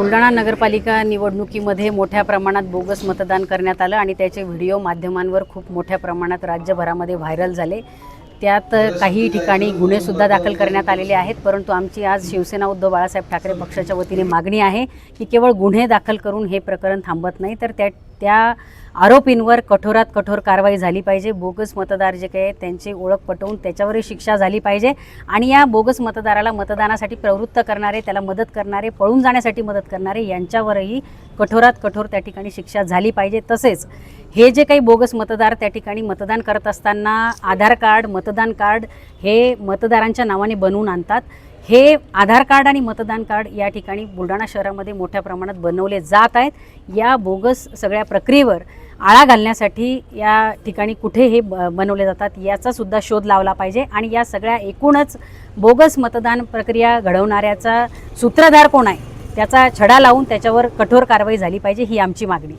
बुलढाणा नगरपालिका निवडणुकीमध्ये मोठ्या प्रमाणात बोगस मतदान करण्यात आलं आणि त्याचे व्हिडिओ माध्यमांवर खूप मोठ्या प्रमाणात राज्यभरामध्ये व्हायरल झाले. त्यात काही ठिकाणी गुन्हेसुद्धा दाखल करण्यात आलेले आहेत परंतु आमची आज शिवसेना उद्धव बाळासाहेब ठाकरे पक्षाच्या वतीने मागणी आहे की केवळ गुन्हे दाखल करून हे प्रकरण थांबत नाही तर त्या त्या आरोपींवर कठोरात कठोर कारवाई झाली पाहिजे. बोगस मतदार जे काही आहेत त्यांची ओळख पटवून त्याच्यावरही शिक्षा झाली पाहिजे आणि या बोगस मतदाराला मतदानासाठी प्रवृत्त करणारे त्याला मदत करणारे पळून जाण्यासाठी मदत करणारे यांच्यावरही कठोरात कठोर त्या ठिकाणी शिक्षा झाली पाहिजे. तसेच हे जे काही बोगस मतदार त्या ठिकाणी मतदान करत असताना आधार कार्ड मतदान कार्ड हे मतदारांच्या नावाने बनवून आणतात. हे आधार कार्ड आणि मतदान कार्ड या ठिकाणी बुलढाणा शहरामध्ये मोठ्या प्रमाणात बनवले जात आहेत. या बोगस सगळ्या प्रक्रियेवर आळा घालण्यासाठी या ठिकाणी कुठे हे ब बनवले जातात याचासुद्धा शोध लावला पाहिजे आणि या सगळ्या एकूणच बोगस मतदान प्रक्रिया घडवणाऱ्याचा सूत्रधार कोण आहे? त्याचा छडा लावून त्याच्यावर कठोर कारवाई झाली पाहिजे ही आमची मागणी.